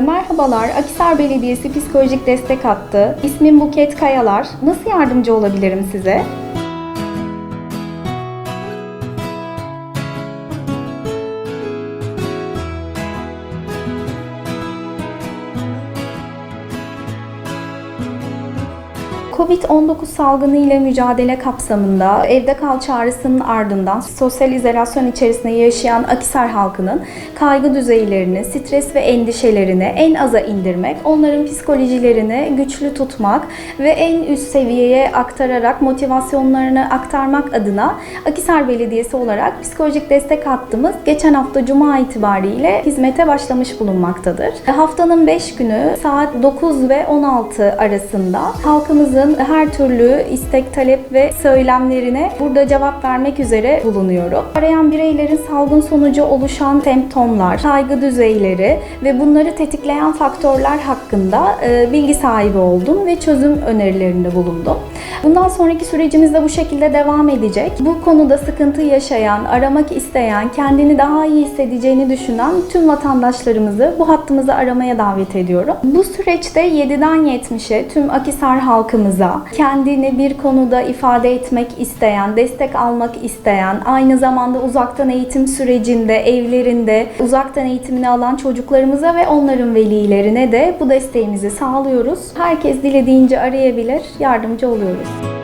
Merhabalar, Akisar Belediyesi Psikolojik Destek Hattı. İsmim Buket Kayalar. Nasıl yardımcı olabilirim size? Covid-19 salgını ile mücadele kapsamında evde kal çağrısının ardından sosyal izolasyon içerisinde yaşayan Akisar halkının kaygı düzeylerini, stres ve endişelerini en aza indirmek, onların psikolojilerini güçlü tutmak ve en üst seviyeye aktararak motivasyonlarını aktarmak adına Akisar Belediyesi olarak psikolojik destek hattımız geçen hafta Cuma itibariyle hizmete başlamış bulunmaktadır. Haftanın 5 günü saat 9 ve 16 arasında halkımızın her türlü istek, talep ve söylemlerine burada cevap vermek üzere bulunuyorum. Arayan bireylerin salgın sonucu oluşan semptomlar, kaygı düzeyleri ve bunları tetikleyen faktörler hakkında e, bilgi sahibi oldum ve çözüm önerilerinde bulundum. Bundan sonraki sürecimiz de bu şekilde devam edecek. Bu konuda sıkıntı yaşayan, aramak isteyen, kendini daha iyi hissedeceğini düşünen tüm vatandaşlarımızı bu hattımızı aramaya davet ediyorum. Bu süreçte 7'den 70'e tüm Akisar halkımıza kendini bir konuda ifade etmek isteyen, destek almak isteyen, aynı zamanda uzaktan eğitim sürecinde, evlerinde uzaktan eğitimini alan çocuklarımıza ve onların velilerine de bu desteğimizi sağlıyoruz. Herkes dilediğince arayabilir, yardımcı oluyoruz.